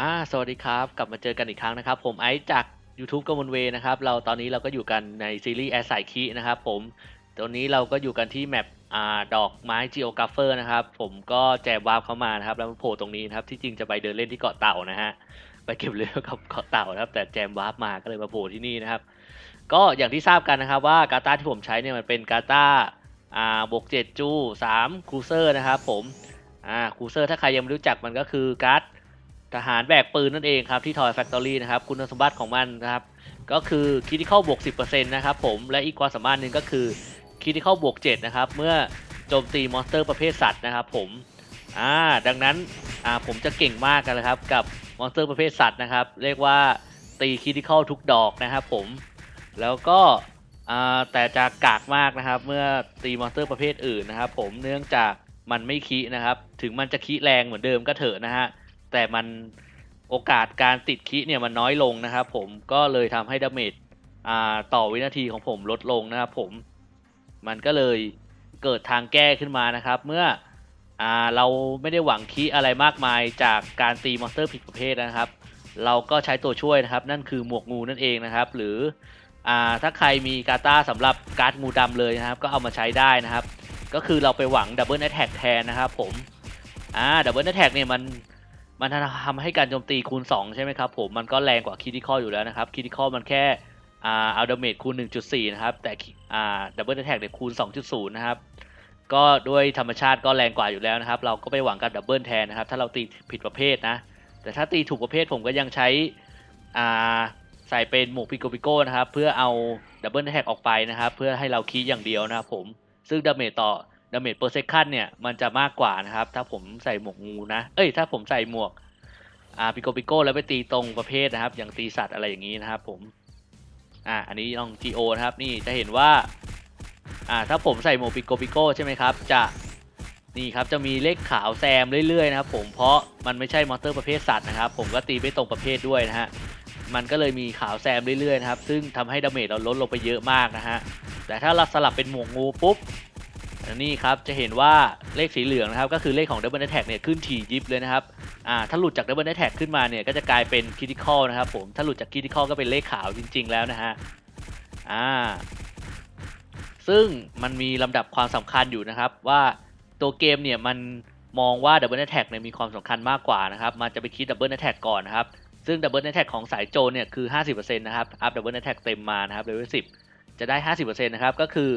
อ่าสวัสดีครับ กลับมาเจอกันอีกครั้งนะครับ ผมไอซ์จาก YouTube กมลเวนะครับ เราตอนนี้เราก็อยู่กันในซีรีส์แอร์ไซคีนะครับผมตอนนี้เราก็อยู่กันที่แมปอ่าดอกไม้ Geographer นะครับ ผมก็แจมวาร์ปเข้ามานะครับ แล้วมาโผล่ตรงนี้นะครับ ที่จริงจะไปเดินเล่นที่เกาะเต่านะฮะ ไปเก็บเรือกับเกาะเต่านะครับ แต่แจมวาร์ปมาก็เลยมาโผล่ที่นี่นะครับ ก็อย่างที่ทราบกันนะครับว่ากาตาที่ผมใช้เนี่ยมันเป็นกาตาอ่าบวกเจ็ดจูสามคูเซอร์นะครับผมอ่าคูเซอร์ถ้าใครยังไม่รู้จักมันก็คือการ์ด ทหารแบกปืนนั่นเองครับที่ Toy Factory นะครับคุณสมบัติของมันนะครับ ก็คือ Critical บวก 10%นะครับผมและอีกความสามารถหนึ่งก็คือ Critical บวก 7 นะครับ เมื่อโจมตีมอนสเตอร์ประเภทสัตว์นะครับผมอ่าดังนั้นอ่าผมจะเก่งมากกันเลยครับ กับมอนสเตอร์ประเภทสัตว์นะครับ เรียกว่าตี Critical ทุกดอกนะครับผมแล้วก็อ่าแต่จะกากมากนะครับ เมื่อตีมอนสเตอร์ประเภทอื่นนะครับ ผมเนื่องจากมันไม่คีนะครับ ถึงมันจะคีแรงเหมือนเดิมก็เถอะนะฮะ แต่มันโอกาสการติดคิเนี่ยมันน้อยลงนะครับผมก็เลยทำให้ดาเมจอ่าต่อวินาทีของผมลดลงนะครับผม มันก็เลยเกิดทางแก้ขึ้นมานะครับ เมื่ออ่าเราไม่ได้หวังคิอะไรมากมายจากการตีมอนสเตอร์ผิดประเภทนะครับ เราก็ใช้ตัวช่วยนะครับ นั่นคือหมวกงูนั่นเองนะครับ หรืออ่าถ้าใครมีกาตาสำหรับการ์ดงูดำเลยนะครับ ก็เอามาใช้ได้นะครับ ก็คือเราไปหวังดับเบิลแอ t แทกแทนนะครับผมอ่าดับเบิลแอ t แทกเนี่ยมัน มันทำให้การโจมตีคูณ 2 ใช่ไหมครับผมมันก็แรงกว่าคิ t ิคออยู่แล้วนะครับคิ t ิคอมันแค่อ่าเอาดาเมจคูณ 1.4 นะครับ แต่อ่าดับเบิลแท็กเนี่ยคูณ 2.0 นะครับ ก็ด้วยธรรมชาติก็แรงกว่าอยู่แล้วนะครับ เราก็ไปหวังกับดับเบิลแทนนะครับ ถ้าเราตีผิดประเภทนะ แต่ถ้าตีถูกประเภทผมก็ยังใช้อ่าใส่เป็นหมวกพิโกพิโก้นะครับ เพื่อเอาดับเบิลแท็กออกไปนะครับ เพื่อให้เราคีอย่างเดียวนะครับผมซึ่งดาเมจต่อ ดาเมจเปอร์เซคันเนี่ยมันจะมากกว่านะครับ ถ้าผมใส่หมวกงูนะ เอ้ยถ้าผมใส่หมวกอ่าปิโกปิโก้แล้วไปตีตรงประเภทนะครับ อย่างตีสัตว์อะไรอย่างนี้นะครับ ผมอ่าอันนี้ลอง GO นะครับนี่จะเห็นว่าอ่าถ้าผมใส่โมวกปิโกปิโก้ใช่ไหมครับ จะนี่ครับจะมีเลขขาวแซมเรื่อยๆนะครับ ผมเพราะมันไม่ใช่มอเตอร์ประเภทสัตว์นะครับ ผมก็ตีไม่ตรงประเภทด้วยนะฮะมันก็เลยมีขาวแซมเรื่อยๆนะครับ ซึ่งทำให้ดาเมจเราลดลงไปเยอะมากนะฮะแต่ถ้าเราสลับเป็นหมวกงูปุ๊บ นนี้ครับจะเห็นว่าเลขสีเหลืองนะครับก็คือเลขของ Double Attack เนี่ยขึ้นถี่ยิบเลยนะครับอ่าถ้าหลุดจาก Double Attack ขึ้นมาเนี่ยก็จะกลายเป็น Critical นะครับผมถ้าหลุดจาก Critical ก็เป็นเลขขาวจริง ๆ แล้วนะฮะอ่าซึ่งมันมีลำดับความสำคัญอยู่นะครับ ว่าตัวเกมเนี่ยมันมองว่า Double Attack เนี่ยมีความสำคัญมากกว่านะครับมันจะไปคิด Double Attack ก่อนนะครับซึ่ง Double Attack ของสายโจเนี่ยคือ 50%นะครับอัพ Double Attack เต็มมานะครับเลเวล10 จะได้ 50%นะครับก็คือ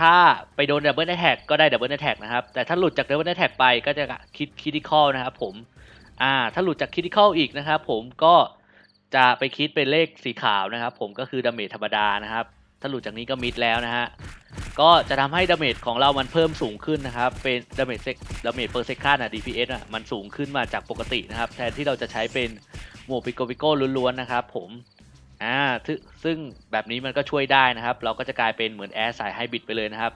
ถ้าไปโดน Double Attack ก็ได้ Double Attack นะครับ แต่ถ้าหลุดจาก Double Attack ไปก็จะคิด Critical นะครับผม อ่า ถ้าหลุดจาก Critical อีกนะครับผมก็จะไปคิดเป็นเลขสีขาวนะครับผมก็คือดาเมจธรรมดานะครับ ถ้าหลุดจากนี้ก็มิดแล้วนะฮะ ก็จะทำให้ดาเมจของเรามันเพิ่มสูงขึ้นนะครับ เป็นดาเมจเซกดาเมจเปอร์เซคันอะ DPS อะมันสูงขึ้นมาจากปกตินะครับ แทนที่เราจะใช้เป็นโมปิโกปิโก้ล้วนๆนะครับผม อ่าซึ่งแบบนี้มันก็ช่วยได้นะครับ เราก็จะกลายเป็นเหมือนแอร์สายไฮบริดไปเลยนะครับ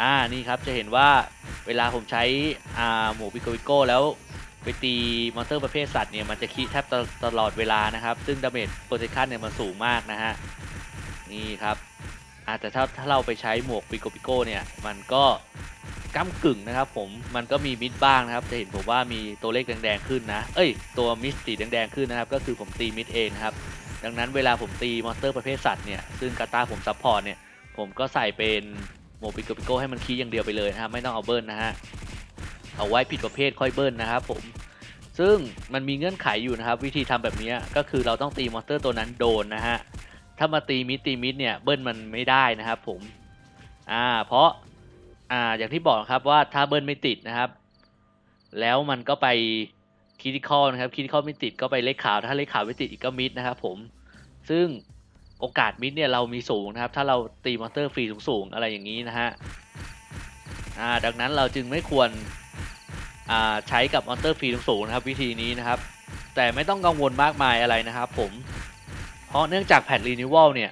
อ่านี่ครับจะเห็นว่าเวลาผมใช้อ่าหมูปิโกปิโก้แล้วไปตีมอนสเตอร์ประเภทสัตว์เนี่ยมันจะคีแทบตลอดเวลานะครับ ซึ่งดาเมจโปรเทคันเนี่ยมันสูงมากนะฮะนี่ครับอาแต่ถ้าถ้าเราไปใช้หมวกปิโกปิโก้เนี่ยมันก็ก้ากึ่งนะครับผมมันก็มีมิดบ้างนะครับ จะเห็นผมว่ามีตัวเลขแดงๆขึ้นนะ เอ้ย ตัวมิสสีแดงๆขึ้นนะครับ ก็คือผมตีมิดเองนะครับ ดังนั้นเวลาผมตีมอนสเตอร์ประเภทสัตว์เนี่ย ซึ่งกาตาผมซัพพอร์ตเนี่ย ผมก็ใส่เป็นโมปิโกปิโกให้มันคีย์อย่างเดียวไปเลยนะครับไม่ต้องเอาเบิร์นนะฮะ เอาไว้ผิดประเภทค่อยเบิร์นนะครับผม ซึ่งมันมีเงื่อนไขอยู่นะครับ วิธีทำแบบนี้ก็คือเราต้องตีมอนสเตอร์ตัวนั้นโดนนะฮะ ถ้ามาตีมิดตีมิดเนี่ยเบิร์นมันไม่ได้นะครับผม อ่า เพราะ อ่า อย่างที่บอกครับว่าถ้าเบิร์นไม่ติดนะครับ แล้วมันก็ไป คิดิคอลนะครับคิดิคอลไม่ติดก็ไปเลขขาวถ้าเลขขาวไม่ติดอีกก็มิดนะครับผมซึ่งโอกาสมิดเนี่ยเรามีสูงนะครับ ถ้าเราตีมอนสเตอร์ฟรีสูงๆอะไรอย่างนี้นะฮะอ่าดังนั้นเราจึงไม่ควรอ่าใช้กับมอนสเตอร์ฟรีสูงๆนะครับ วิธีนี้นะครับ แต่ไม่ต้องกังวลมากมายอะไรนะครับผมเพราะเนื่องจากแพทรีนิว a ลเนี่ย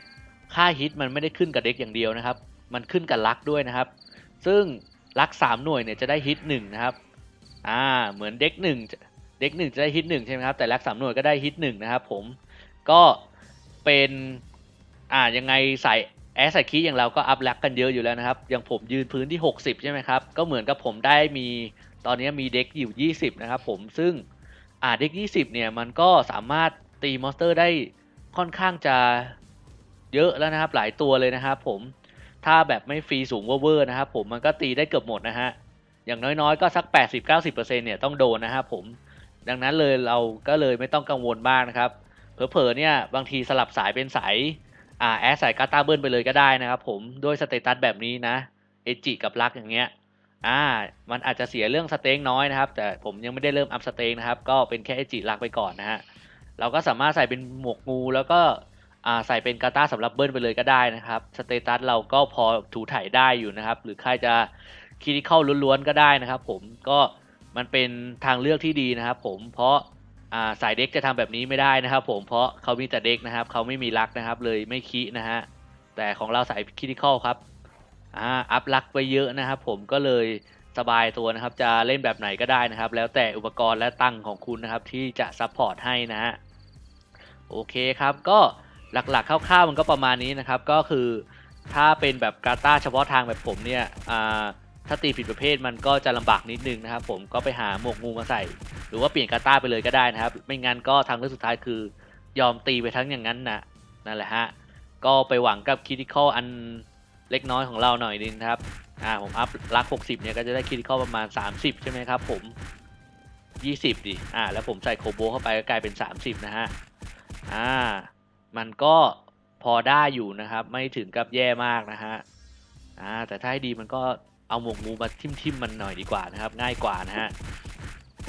ค่าฮิตมันไม่ได้ขึ้นกับเด็กอย่างเดียวนะครับ มันขึ้นกับลักด้วยนะครับ ซึ่งลักสามหน่วยเนี่ยจะได้ฮิตหนึ่งนะครับอ่าเหมือนเด็กหนึ่ง เด็กหนึ่งจะได้ฮิตหนึ่งใช่ไหมครับ แต่ลักสามหน่วยก็ได้ฮิตหนึ่งนะครับผมก็เป็นอ่ายังไงใส่แอสใสคีย์อย่างเราก็อัพลักกันเยอะอยู่แล้วนะครับ อย่างผมยืนพื้นที่ 60 ใช่ไหมครับ ก็เหมือนกับผมได้มีตอนนี้มีเด็กอยู่ 20 นะครับผมซึ่งอ่าเด็ก 20 เนี่ยมันก็สามารถตีมอนสเตอร์ได้ค่อนข้างจะเยอะแล้วนะครับ หลายตัวเลยนะครับผมถ้าแบบไม่ฟรีสูงเวอร์นะครับผมมันก็ตีได้เกือบหมดนะฮะอย่างน้อยๆก็สัก 80-90%เนี่ยต้องโดนนะครับผม ดังนั้นเลยเราก็เลยไม่ต้องกังวลมากนะครับ เผลอๆเนี่ยบางทีสลับสายเป็นสายอ่าแอสสายกาตาเบิลไปเลยก็ได้นะครับผมด้วยสเตตัสแบบนี้นะเอจิกับลักอย่างเงี้ยอ่ามันอาจจะเสียเรื่องสเต็งน้อยนะครับ แต่ผมยังไม่ได้เริ่มอัพสเต็งนะครับ ก็เป็นแค่เอจิลักไปก่อนนะฮะเราก็สามารถใส่เป็นหมวกงูแล้วก็อ่าใส่เป็นกาตาสำหรับเบิลไปเลยก็ได้นะครับสเตตัสเราก็พอถูถ่ายได้อยู่นะครับ หรือใครจะคิดเข้าล้วนๆก็ได้นะครับ ผมก็ มันเป็นทางเลือกที่ดีนะครับ ผมเพราะาสายเด็กจะทำแบบนี้ไม่ได้นะครับ ผมเพราะเขามีแต่เด็กนะครับเขาไม่มีลักนะครับ เลยไม่คินะฮะแต่ของเราสายคิดเข้าครับอ่าอัพลักไปเยอะนะครับ ผมก็เลยสบายตัวนะครับ จะเล่นแบบไหนก็ได้นะครับ แล้วแต่อุปกรณ์และตั้งของคุณนะครับ ที่จะซัพพอร์ตให้นะฮะโอเคครับก็หลักๆคร่าวๆมันก็ประมาณนี้นะครับ ก็คือถ้าเป็นแบบการ์ตาเฉพาะทางแบบผมเนี่ยอ่า ถ้าตีผิดประเภทมันก็จะลำบากนิดนึงนะครับ ผมก็ไปหาหมวกงูมาใส่ หรือว่าเปลี่ยนกาตาไปเลยก็ได้นะครับ ไม่งั้นก็ทางเลือกสุดท้ายคือ ยอมตีไปทั้งอย่างนั้นนะนั่นแหละฮะก็ไปหวังกับคิดิคอลอันเล็กน้อยของเราหน่อยนึงนะครับอ่าผมอัพลัก 60 เนี่ยก็จะได้คิดิคอลประมาณ 30 ใช่ไหมครับผม 20 ดิอ่าแล้วผมใส่โคโบเข้าไปก็กลายเป็น 30 นะฮะอ่ามันก็พอได้อยู่นะครับ ไม่ถึงกับแย่มากนะฮะอ่าแต่ถ้าให้ดีมันก็ เอาหมวกงูมาทิ่มๆมันหน่อยดีกว่านะครับ ง่ายกว่านะฮะ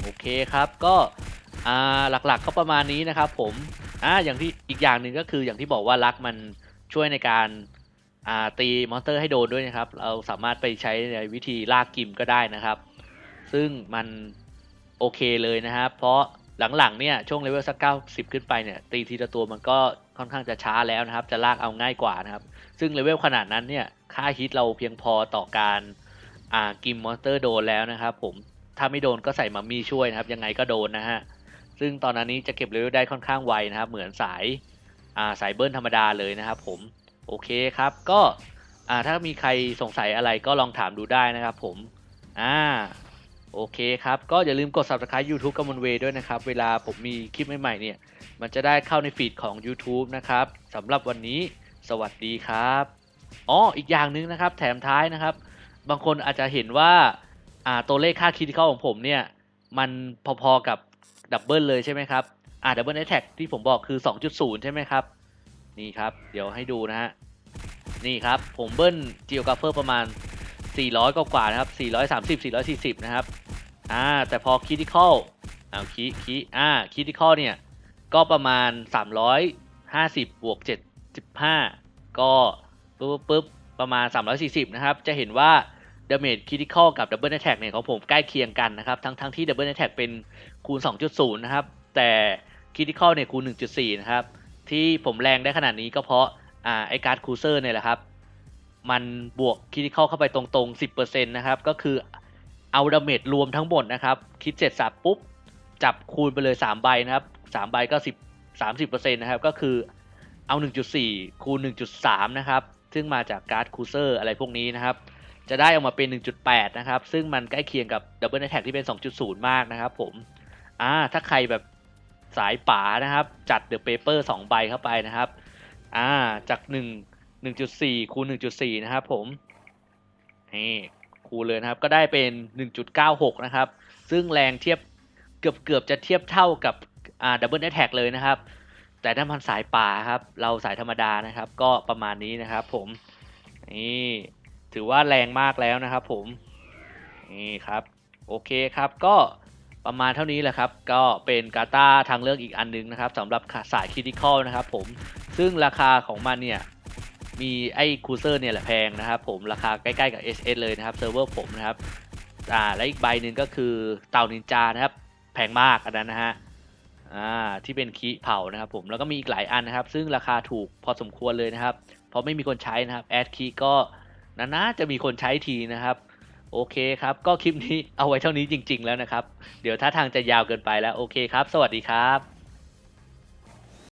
โอเคครับก็หลักๆก็ประมาณนี้นะครับ ผมอ่าอย่างที่อีกอย่างหนึ่งก็คืออย่างที่บอกว่าลักมันช่วยในการตีมอนสเตอร์ให้โดนด้วยนะครับ เราสามารถไปใช้ในวิธีลากกิมก็ได้นะครับ ซึ่งมันโอเคเลยนะครับ เพราะหลังๆเนี่ยช่วงเลเวลสักเก้าสิบขึ้นไปเนี่ยตีทีละตัวมันก็ค่อนข้างจะช้าแล้วนะครับ จะลากเอาง่ายกว่านะครับ ซึ่งเลเวลขนาดนั้นเนี่ยค่าฮิตเราเพียงพอต่อการ อ่ากิมมอนสเตอร์โดนแล้วนะครับผมถ้าไม่โดนก็ใส่มัมมี่ช่วยนะครับยังไงก็โดนนะฮะซึ่งตอนนั้นนี้จะเก็บเลเวลได้ค่อนข้างไวนะครับ เหมือนสายอ่าสายเบิร์นธรรมดาเลยนะครับผมโอเคครับก็อ่าถ้ามีใครสงสัยอะไรก็ลองถามดูได้นะครับผมอ่าโอเคครับ ก็อย่าลืมกด subscribe YouTube กับมนเวด้วยนะครับ เวลาผมมีคลิปใหม่ๆเนี่ย มันจะได้เข้าในฟีดของ YouTube นะครับสำหรับวันนี้สวัสดีครับอ๋ออีกอย่างหนึ่งนะครับ แถมท้ายนะครับ บางคนอาจจะเห็นว่าอ่าตัวเลขค่าคิดเข้าของผมเนี่ย มันพอๆกับดับเบิลเลยใช่ไหมครับอ่าดับเบิลแอทแทกที่ผมบอกคือ 2.0 ใช่ไหมครับ นี่ครับ เดี๋ยวให้ดูนะฮะ นี่ครับ ผมเบิ้ลจีโอกราฟเฟอร์ประมาณ 400 กว่าๆนะครับ 430 440 นะครับอ่าแต่พอคิดิคอลอาคิคิอ่าคิดิคอลเนี่ย ก็ประมาณ 350 บวก 75 ก็ปึ๊บปึ๊บประมาณ 340 นะครับ จะเห็นว่า ดาเมจคิดิคอลกับดับเบิลแอทแทกเนี่ยของผมใกล้เคียงกันนะครับทั้งทั้งที่ดับเบิลแอทแทกเป็นคูณ 2.0 นะครับ แต่คิดิคอลเนี่ยคูณ 1.4 นะครับ ที่ผมแรงได้ขนาดนี้ก็เพราะอ่าไอการ์ดคูเซอร์เนี่ยแหละครับ มันบวกคิดิคอลเข้าไปตรงๆ 10%นะครับ ก็คือเอาดาเมจรวมทั้งหมดนะครับ คิดเสร็จสับปุ๊บ จับคูณไปเลย 3 ใบนะครับ 3 ใบก็ 10 30%นะครับ ก็คือเอา 1.4 คูณ 1.3 นะครับ ซึ่งมาจากการ์ดคูเซอร์อะไรพวกนี้นะครับ จะได้ออกมาเป็น 1.8 นะครับ ซึ่งมันใกล้เคียงกับดับเบิลแท็กที่เป็น 2.0 มากนะครับผม อ่า ถ้าใครแบบสายป๋านะครับ จัดเดอะเปเปอร์2ใบเข้าไปนะครับ อ่า จาก 1 1.4 คูณ 1.4 นะครับผม นี่ คูณเลยนะครับ ก็ได้เป็น 1.96 นะครับ ซึ่งแรงเทียบเกือบเกือบจะเทียบเท่ากับ อ่าดับเบิลแท็กเลยนะครับ แต่ถ้ามันสายป่าครับ เราสายธรรมดานะครับ ก็ประมาณนี้นะครับผม นี่ ถือว่าแรงมากแล้วนะครับผมนี่ครับโอเคครับก็ประมาณเท่านี้แหละครับ ก็เป็นกาตาทางเลือกอีกอันนึงนะครับสำหรับสายคิดิคอลนะครับผมซึ่งราคาของมันเนี่ยมีไอ้คูเซอร์เนี่ยแหละแพงนะครับผมราคาใกล้ๆกับ SS เลยนะครับเซิร์ฟเวอร์ผมนะครับอ่าและอีกใบหนึ่งก็คือเต่านินจานะครับแพงมากอันนั้นนะฮะอ่าที่เป็นคีเผานะครับผมแล้วก็มีอีกหลายอันนะครับ ซึ่งราคาถูกพอสมควรเลยนะครับ เพราะไม่มีคนใช้นะครับแอดคีก็ นาๆจะมีคนใช้ทีนะครับ โอเคครับ ก็คลิปนี้เอาไว้เท่านี้จริง ๆ แล้วนะครับ เดี๋ยวถ้าทางจะยาวเกินไปแล้ว โอเคครับ สวัสดีครับ